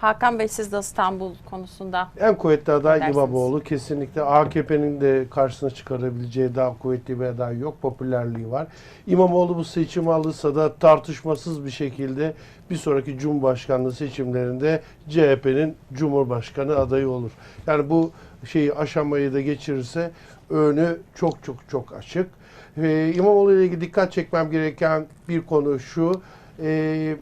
Hakan Bey siz de İstanbul konusunda En kuvvetli aday. İmamoğlu. Kesinlikle AKP'nin de karşısına çıkarabileceği daha kuvvetli bir aday yok. Popülerliği var. İmamoğlu bu seçim alırsa da tartışmasız bir şekilde bir sonraki Cumhurbaşkanlığı seçimlerinde CHP'nin Cumhurbaşkanı adayı olur. Yani bu şeyi aşamayı da geçirirse önü çok çok çok açık. Ee, İmamoğlu ile ilgili dikkat çekmem gereken bir konu şu. Ee,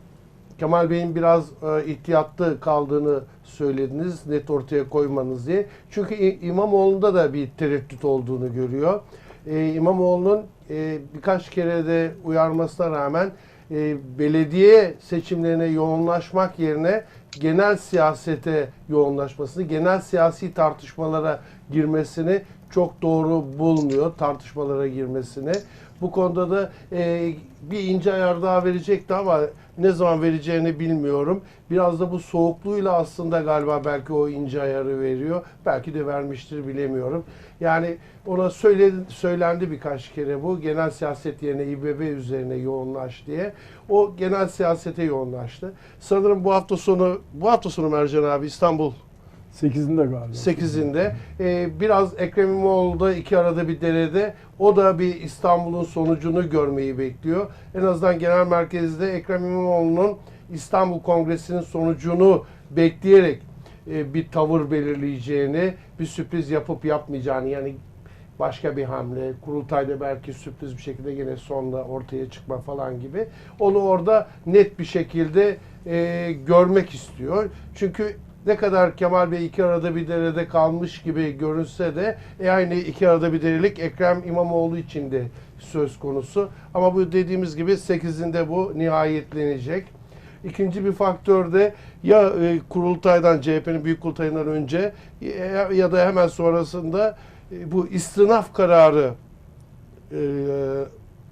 Kemal Bey'in biraz e, ihtiyatlı kaldığını söylediniz net ortaya koymanız diye. Çünkü İmamoğlu'nda da bir tereddüt olduğunu görüyor. E, İmamoğlu'nun e, birkaç kere de uyarmasına rağmen e, belediye seçimlerine yoğunlaşmak yerine genel siyasete yoğunlaşmasını, genel siyasi tartışmalara girmesini çok doğru bulmuyor, tartışmalara girmesini. Bu konuda da e, bir ince ayar daha verecekti ama ne zaman vereceğini bilmiyorum. Biraz da bu soğukluğuyla aslında galiba belki o ince ayarı veriyor. Belki de vermiştir bilemiyorum. Yani ona söyledi, söylendi birkaç kere bu. Genel siyaset yerine İBB üzerine yoğunlaş diye. O genel siyasete yoğunlaştı. Sanırım bu hafta sonu, bu hafta sonu Mercan abi İstanbul 8'inde galiba. 8'inde. Ee, biraz Ekrem İmamoğlu da iki arada bir derede. O da bir İstanbul'un sonucunu görmeyi bekliyor. En azından genel merkezde Ekrem İmamoğlu'nun İstanbul Kongresi'nin sonucunu bekleyerek e, bir tavır belirleyeceğini, bir sürpriz yapıp yapmayacağını yani başka bir hamle, kurultayda belki sürpriz bir şekilde yine sonda ortaya çıkma falan gibi. Onu orada net bir şekilde e, görmek istiyor. Çünkü ne kadar Kemal Bey iki arada bir derede kalmış gibi görünse de e aynı iki arada bir derelik Ekrem İmamoğlu için de söz konusu. Ama bu dediğimiz gibi 8'inde bu nihayetlenecek. İkinci bir faktör de ya e, kurultaydan CHP'nin büyük kurultayından önce ya, ya da hemen sonrasında e, bu istinaf kararı e,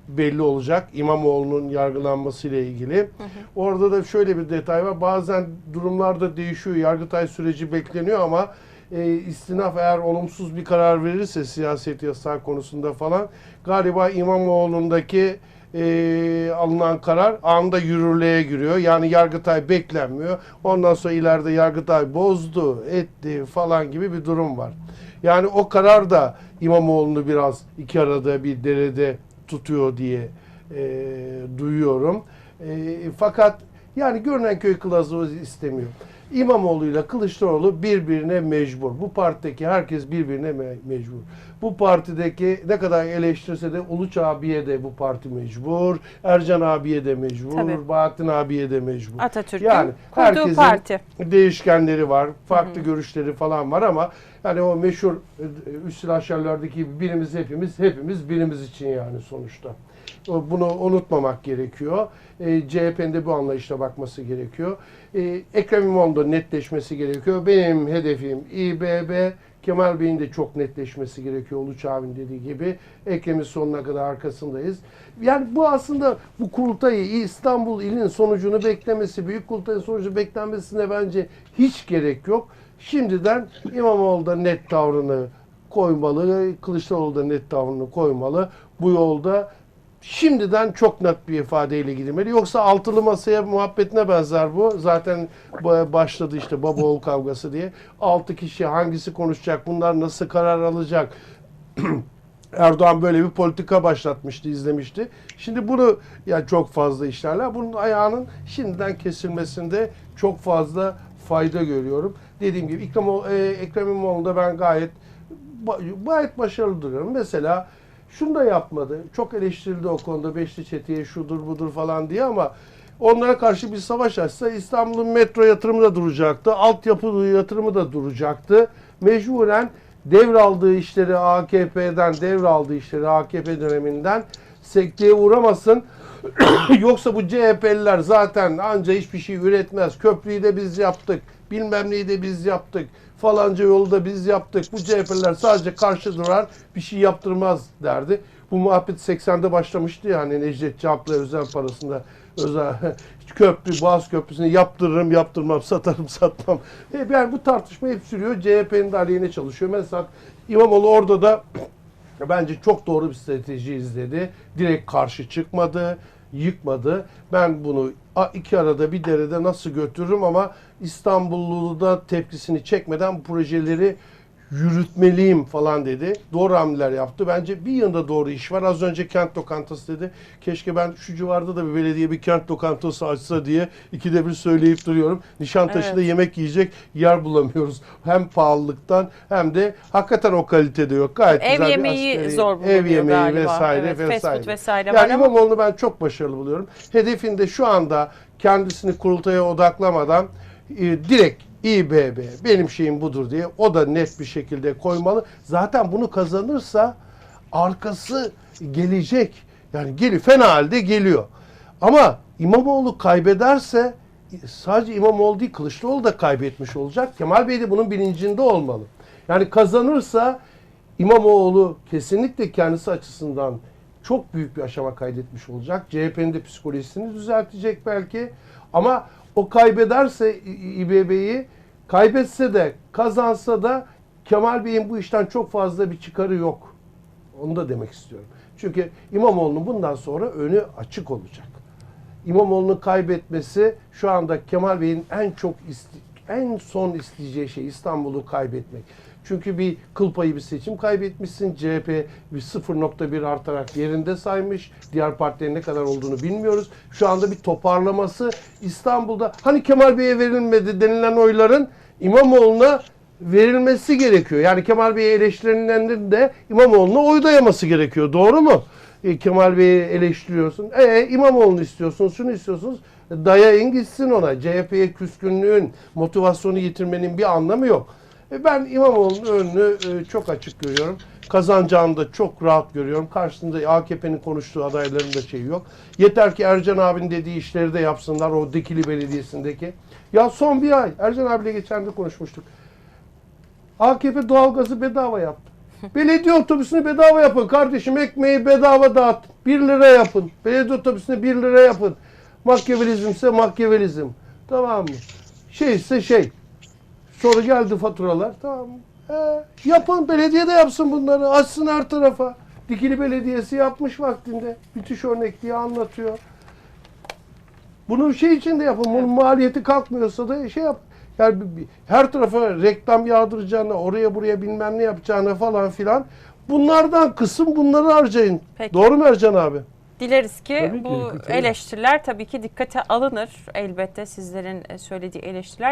belli olacak İmamoğlu'nun yargılanması ile ilgili. Orada da şöyle bir detay var. Bazen durumlarda değişiyor. Yargıtay süreci bekleniyor ama e, istinaf eğer olumsuz bir karar verirse siyaset yasağı konusunda falan galiba İmamoğlu'ndaki e, alınan karar anında yürürlüğe giriyor. Yani Yargıtay beklenmiyor. Ondan sonra ileride Yargıtay bozdu, etti falan gibi bir durum var. Yani o karar da İmamoğlu'nu biraz iki arada bir derede tutuyor diye e, duyuyorum. E, fakat yani görünen köy kılavuzu istemiyor. İmamoğlu ile Kılıçdaroğlu birbirine mecbur. Bu partideki herkes birbirine me- mecbur. Bu partideki ne kadar eleştirse de Uluç abiye de bu parti mecbur. Ercan abiye de mecbur. Tabii. Bahattin abiye de mecbur. Atatürk'ün Yani kurduğu herkesin parti. değişkenleri var, farklı görüşleri falan var ama yani o meşhur e, üst silahşerlerdeki gibi birimiz hepimiz, hepimiz birimiz için yani sonuçta. Bunu unutmamak gerekiyor. E, CHP'nin de bu anlayışla bakması gerekiyor. E, Ekrem İmamoğlu'nun netleşmesi gerekiyor. Benim hedefim İBB, Kemal Bey'in de çok netleşmesi gerekiyor Uluç abinin dediği gibi. Ekrem'in sonuna kadar arkasındayız. Yani bu aslında bu kurultayı İstanbul ilinin sonucunu beklemesi, büyük kurultayın sonucu beklenmesine bence hiç gerek yok. Şimdiden İmamoğlu da net tavrını koymalı, Kılıçdaroğlu da net tavrını koymalı. Bu yolda şimdiden çok net bir ifadeyle gidilmeli. Yoksa altılı masaya muhabbetine benzer bu. Zaten başladı işte baba oğul kavgası diye. Altı kişi hangisi konuşacak, bunlar nasıl karar alacak? Erdoğan böyle bir politika başlatmıştı, izlemişti. Şimdi bunu yani çok fazla işlerler. Bunun ayağının şimdiden kesilmesinde çok fazla fayda görüyorum. Dediğim gibi e, Ekrem İmamoğlu'nda ben gayet gayet başarılı duruyorum. Mesela şunu da yapmadı. Çok eleştirildi o konuda Beşli Çete'ye şudur budur falan diye ama onlara karşı bir savaş açsa İstanbul'un metro yatırımı da duracaktı. Altyapı yatırımı da duracaktı. Mecburen devraldığı işleri AKP'den devraldığı işleri AKP döneminden sekteye uğramasın. Yoksa bu CHP'liler zaten anca hiçbir şey üretmez. Köprüyü de biz yaptık. Bilmem neyi de biz yaptık. Falanca yolu da biz yaptık. Bu CHP'liler sadece karşı durar bir şey yaptırmaz derdi. Bu muhabbet 80'de başlamıştı ya hani Necdet Çaplı özel parasında özel köprü, Boğaz Köprüsü'nü yaptırırım, yaptırmam, satarım, satmam. Hep yani bu tartışma hep sürüyor. CHP'nin de aleyhine çalışıyor. Mesela İmamoğlu orada da Bence çok doğru bir strateji izledi. Direkt karşı çıkmadı. Yıkmadı. Ben bunu iki arada bir derede nasıl götürürüm ama İstanbullu da tepkisini çekmeden projeleri yürütmeliyim falan dedi. Doğru hamleler yaptı. Bence bir yanda doğru iş var. Az önce kent lokantası dedi. Keşke ben şu civarda da bir belediye bir kent lokantası açsa diye ikide bir söyleyip duruyorum. Nişantaşı'da Evet. yemek yiyecek yer bulamıyoruz. Hem pahalılıktan hem de hakikaten o kalitede yok. Gayet Ev güzel bir yemeği askeri- zor bulunuyor Ev yemeği galiba. vesaire Evet, fast vesaire. food vesaire yani var ama- İmamoğlu'nu ben çok başarılı buluyorum. Hedefinde şu anda kendisini kurultaya odaklamadan e, direkt İBB benim şeyim budur diye o da net bir şekilde koymalı. Zaten bunu kazanırsa arkası gelecek. Yani geliyor. Fena halde geliyor. Ama İmamoğlu kaybederse sadece İmamoğlu değil Kılıçdaroğlu da kaybetmiş olacak. Kemal Bey de bunun bilincinde olmalı. Yani kazanırsa İmamoğlu kesinlikle kendisi açısından çok büyük bir aşama kaydetmiş olacak. CHP'nin de psikolojisini düzeltecek belki. Ama o kaybederse İBB'yi kaybetse de kazansa da Kemal Bey'in bu işten çok fazla bir çıkarı yok. Onu da demek istiyorum. Çünkü İmamoğlu'nun bundan sonra önü açık olacak. İmamoğlu'nun kaybetmesi şu anda Kemal Bey'in en çok en son isteyeceği şey İstanbul'u kaybetmek. Çünkü bir kıl payı bir seçim kaybetmişsin. CHP bir 0.1 artarak yerinde saymış. Diğer partilerin ne kadar olduğunu bilmiyoruz. Şu anda bir toparlaması İstanbul'da hani Kemal Bey'e verilmedi denilen oyların İmamoğlu'na verilmesi gerekiyor. Yani Kemal Bey'e eleştirilenlerin de İmamoğlu'na oy dayaması gerekiyor. Doğru mu? E, Kemal Bey'i eleştiriyorsun. E İmamoğlu'nu istiyorsunuz, şunu istiyorsunuz. Dayayın gitsin ona. CHP'ye küskünlüğün, motivasyonu yitirmenin bir anlamı yok. E, ben İmamoğlu'nun önünü e, çok açık görüyorum. Kazanacağını da çok rahat görüyorum. Karşısında AKP'nin konuştuğu adayların da şeyi yok. Yeter ki Ercan abinin dediği işleri de yapsınlar o Dikili Belediyesi'ndeki. Ya son bir ay Ercan abiyle geçen de konuşmuştuk. AKP doğalgazı bedava yaptı. Belediye otobüsünü bedava yapın kardeşim. Ekmeği bedava dağıt. 1 lira yapın. Belediye otobüsünü 1 lira yapın. Makyavelizmse makyavelizm. Tamam mı? Şeyse şey. Sonra geldi faturalar. Tamam mı? He, yapın. Belediye de yapsın bunları. Açsın her tarafa. Dikili Belediyesi yapmış vaktinde. Müthiş örnek diye anlatıyor. Bunu şey için de yapın. Bunun maliyeti kalkmıyorsa da şey yap. Yani her tarafa reklam yağdıracağına, oraya buraya bilmem ne yapacağına falan filan. Bunlardan kısım bunları harcayın. Peki. Doğru mu Ercan abi? Dileriz ki Tabii ki, bu tabii. eleştiriler tabii ki dikkate alınır. Elbette sizlerin e, söylediği eleştiriler